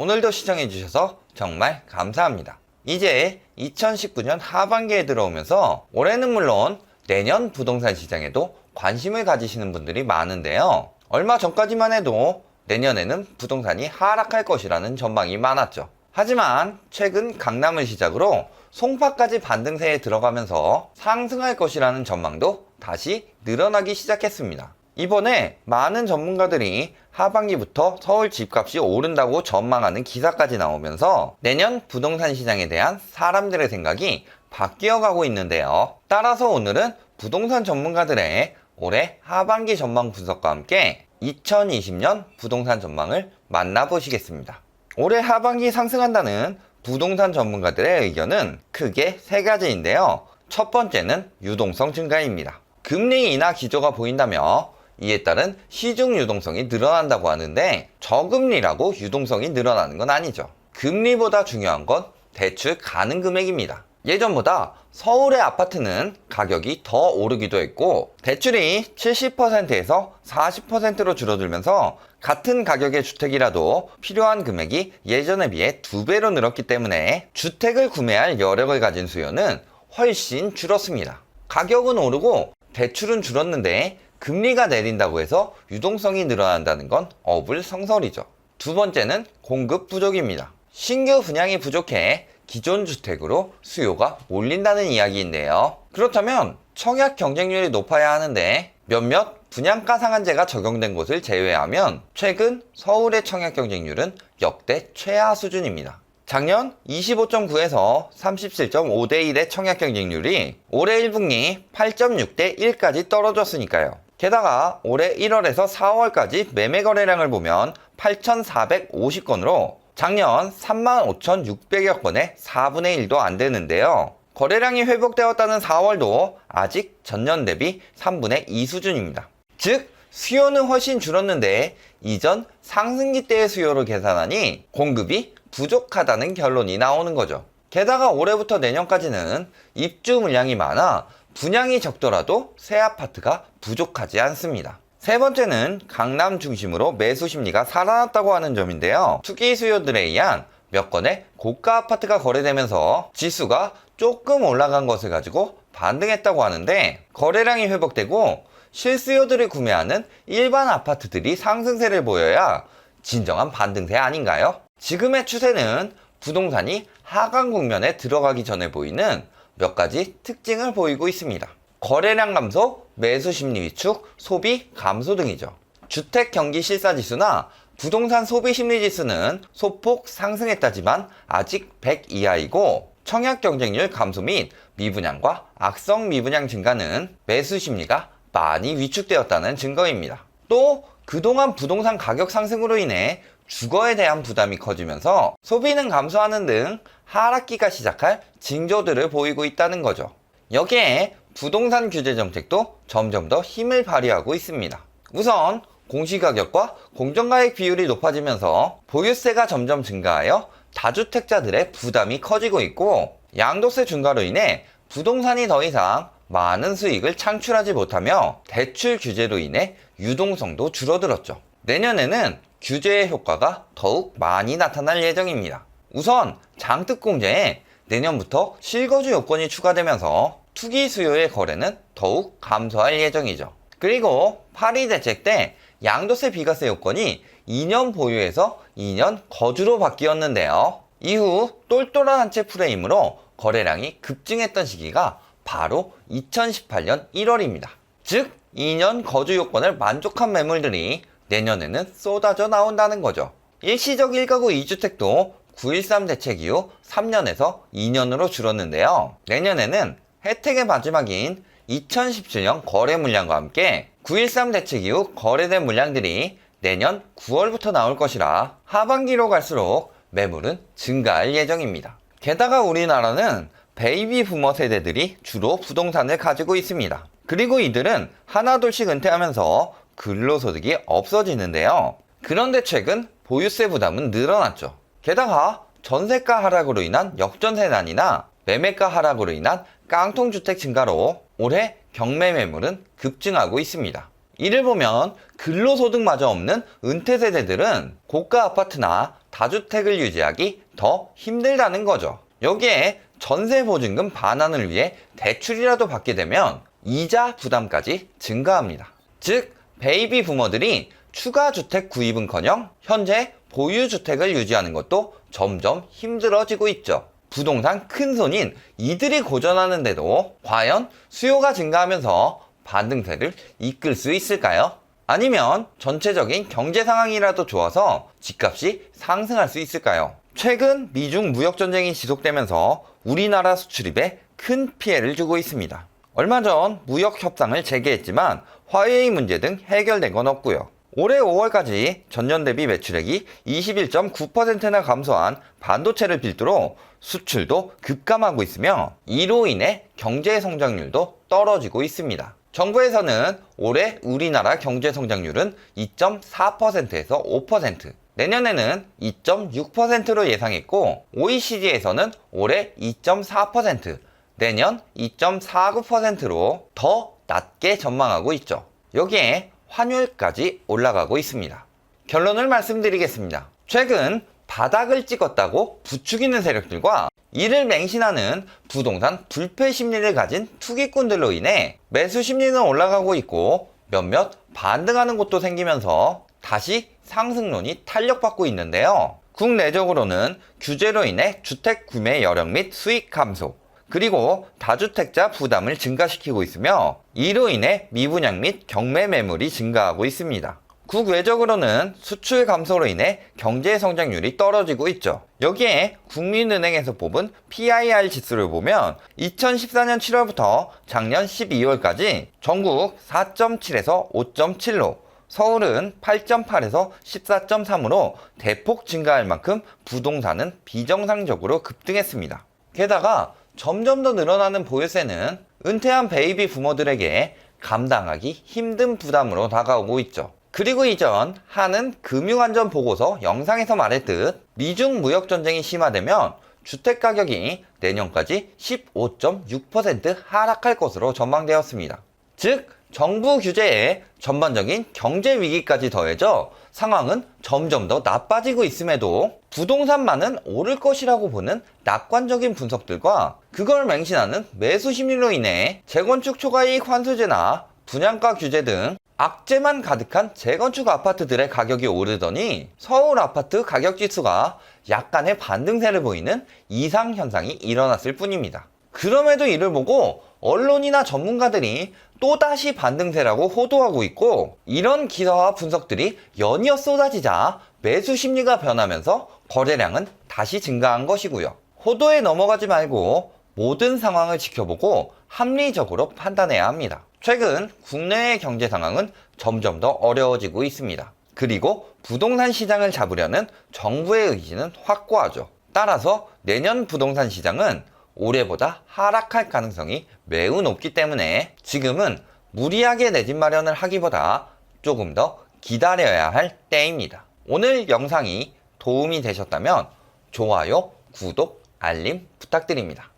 오늘도 시청해주셔서 정말 감사합니다. 이제 2019년 하반기에 들어오면서 올해는 물론 내년 부동산 시장에도 관심을 가지시는 분들이 많은데요. 얼마 전까지만 해도 내년에는 부동산이 하락할 것이라는 전망이 많았죠. 하지만 최근 강남을 시작으로 송파까지 반등세에 들어가면서 상승할 것이라는 전망도 다시 늘어나기 시작했습니다. 이번에 많은 전문가들이 하반기부터 서울 집값이 오른다고 전망하는 기사까지 나오면서 내년 부동산 시장에 대한 사람들의 생각이 바뀌어 가고 있는데요. 따라서 오늘은 부동산 전문가들의 올해 하반기 전망 분석과 함께 2020년 부동산 전망을 만나보시겠습니다. 올해 하반기 상승한다는 부동산 전문가들의 의견은 크게 세 가지인데요. 첫 번째는 유동성 증가입니다. 금리 인하 기조가 보인다며 이에 따른 시중 유동성이 늘어난다고 하는데 저금리라고 유동성이 늘어나는 건 아니죠. 금리보다 중요한 건 대출 가능 금액입니다. 예전보다 서울의 아파트는 가격이 더 오르기도 했고 대출이 70%에서 40%로 줄어들면서 같은 가격의 주택이라도 필요한 금액이 예전에 비해 두 배로 늘었기 때문에 주택을 구매할 여력을 가진 수요는 훨씬 줄었습니다. 가격은 오르고 대출은 줄었는데 금리가 내린다고 해서 유동성이 늘어난다는 건 어불성설이죠. 두 번째는 공급 부족입니다. 신규 분양이 부족해 기존 주택으로 수요가 몰린다는 이야기인데요. 그렇다면 청약 경쟁률이 높아야 하는데 몇몇 분양가 상한제가 적용된 곳을 제외하면 최근 서울의 청약 경쟁률은 역대 최하 수준입니다. 작년 25.9에서 37.5대 1의 청약 경쟁률이 올해 1분기 8.6대 1까지 떨어졌으니까요. 게다가 올해 1월에서 4월까지 매매 거래량을 보면 8,450건으로 작년 35,600여 건의 4분의 1도 안 되는데요. 거래량이 회복되었다는 4월도 아직 전년 대비 3분의 2 수준입니다. 즉, 수요는 훨씬 줄었는데 이전 상승기 때의 수요를 계산하니 공급이 부족하다는 결론이 나오는 거죠. 게다가 올해부터 내년까지는 입주 물량이 많아 분양이 적더라도 새 아파트가 부족하지 않습니다. 세 번째는 강남 중심으로 매수 심리가 살아났다고 하는 점인데요. 투기 수요들에 의한 몇 건의 고가 아파트가 거래되면서 지수가 조금 올라간 것을 가지고 반등했다고 하는데 거래량이 회복되고 실수요들을 구매하는 일반 아파트들이 상승세를 보여야 진정한 반등세 아닌가요? 지금의 추세는 부동산이 하강 국면에 들어가기 전에 보이는 몇 가지 특징을 보이고 있습니다. 거래량 감소, 매수 심리 위축, 소비 감소 등이죠. 주택 경기 실사 지수나 부동산 소비 심리 지수는 소폭 상승했다지만 아직 100 이하이고 청약 경쟁률 감소 및 미분양과 악성 미분양 증가는 매수 심리가 많이 위축되었다는 증거입니다. 또 그동안 부동산 가격 상승으로 인해 주거에 대한 부담이 커지면서 소비는 감소하는 등 하락기가 시작할 징조들을 보이고 있다는 거죠. 여기에 부동산 규제 정책도 점점 더 힘을 발휘하고 있습니다. 우선 공시가격과 공정가액 비율이 높아지면서 보유세가 점점 증가하여 다주택자들의 부담이 커지고 있고 양도세 증가로 인해 부동산이 더 이상 많은 수익을 창출하지 못하며 대출 규제로 인해 유동성도 줄어들었죠. 내년에는 규제의 효과가 더욱 많이 나타날 예정입니다. 우선 장특공제에 내년부터 실거주 요건이 추가되면서 투기 수요의 거래는 더욱 감소할 예정이죠. 그리고 파리 대책 때 양도세 비과세 요건이 2년 보유에서 2년 거주로 바뀌었는데요. 이후 똘똘한 한 채 프레임으로 거래량이 급증했던 시기가 바로 2018년 1월입니다. 즉 2년 거주 요건을 만족한 매물들이 내년에는 쏟아져 나온다는 거죠. 일시적 1가구 2주택도 9.13 대책 이후 3년에서 2년으로 줄었는데요. 내년에는 혜택의 마지막인 2017년 거래 물량과 함께 9.13 대책 이후 거래된 물량들이 내년 9월부터 나올 것이라 하반기로 갈수록 매물은 증가할 예정입니다. 게다가 우리나라는 베이비 부머 세대들이 주로 부동산을 가지고 있습니다. 그리고 이들은 하나둘씩 은퇴하면서 근로소득이 없어지는데요. 그런데 최근 보유세 부담은 늘어났죠. 게다가 전세가 하락으로 인한 역전세난이나 매매가 하락으로 인한 깡통주택 증가로 올해 경매 매물은 급증하고 있습니다. 이를 보면 근로소득마저 없는 은퇴 세대들은 고가 아파트나 다주택을 유지하기 더 힘들다는 거죠. 여기에 전세 보증금 반환을 위해 대출이라도 받게 되면 이자 부담까지 증가합니다. 즉, 베이비 부모들이 추가 주택 구입은커녕 현재 보유 주택을 유지하는 것도 점점 힘들어지고 있죠. 부동산 큰 손인 이들이 고전하는데도 과연 수요가 증가하면서 반등세를 이끌 수 있을까요? 아니면 전체적인 경제 상황이라도 좋아서 집값이 상승할 수 있을까요? 최근 미중 무역 전쟁이 지속되면서 우리나라 수출입에 큰 피해를 주고 있습니다. 얼마 전 무역 협상을 재개했지만 화웨이 문제 등 해결된 건 없고요. 올해 5월까지 전년 대비 매출액이 21.9%나 감소한 반도체를 필두로 수출도 급감하고 있으며 이로 인해 경제 성장률도 떨어지고 있습니다. 정부에서는 올해 우리나라 경제 성장률은 2.4%에서 5%, 내년에는 2.6%로 예상했고 OECD에서는 올해 2.4%, 내년 2.49%로 더 낮게 전망하고 있죠. 여기에 환율까지 올라가고 있습니다. 결론을 말씀드리겠습니다. 최근 바닥을 찍었다고 부추기는 세력들과 이를 맹신하는 부동산 불패 심리를 가진 투기꾼들로 인해 매수 심리는 올라가고 있고 몇몇 반등하는 곳도 생기면서 다시 상승론이 탄력받고 있는데요. 국내적으로는 규제로 인해 주택 구매 여력 및 수익 감소, 그리고 다주택자 부담을 증가시키고 있으며 이로 인해 미분양 및 경매 매물이 증가하고 있습니다. 국외적으로는 수출 감소로 인해 경제 성장률이 떨어지고 있죠. 여기에 국민은행에서 뽑은 PIR 지수를 보면 2014년 7월부터 작년 12월까지 전국 4.7에서 5.7로 서울은 8.8에서 14.3으로 대폭 증가할 만큼 부동산은 비정상적으로 급등했습니다. 게다가 점점 더 늘어나는 보유세는 은퇴한 베이비 부모들에게 감당하기 힘든 부담으로 다가오고 있죠. 그리고 이전 하는 금융안전 보고서 영상에서 말했듯 미중 무역 전쟁이 심화되면 주택 가격이 내년까지 15.6% 하락할 것으로 전망되었습니다. 즉, 정부 규제에 전반적인 경제 위기까지 더해져 상황은 점점 더 나빠지고 있음에도 부동산만은 오를 것이라고 보는 낙관적인 분석들과 그걸 맹신하는 매수 심리로 인해 재건축 초과이익 환수제나 분양가 규제 등 악재만 가득한 재건축 아파트들의 가격이 오르더니 서울 아파트 가격 지수가 약간의 반등세를 보이는 이상 현상이 일어났을 뿐입니다. 그럼에도 이를 보고 언론이나 전문가들이 또다시 반등세라고 호도하고 있고 이런 기사와 분석들이 연이어 쏟아지자 매수 심리가 변하면서 거래량은 다시 증가한 것이고요. 호도에 넘어가지 말고 모든 상황을 지켜보고 합리적으로 판단해야 합니다. 최근 국내의 경제 상황은 점점 더 어려워지고 있습니다. 그리고 부동산 시장을 잡으려는 정부의 의지는 확고하죠. 따라서 내년 부동산 시장은 올해보다 하락할 가능성이 매우 높기 때문에 지금은 무리하게 내 집 마련을 하기보다 조금 더 기다려야 할 때입니다. 오늘 영상이 도움이 되셨다면 좋아요, 구독, 알림 부탁드립니다.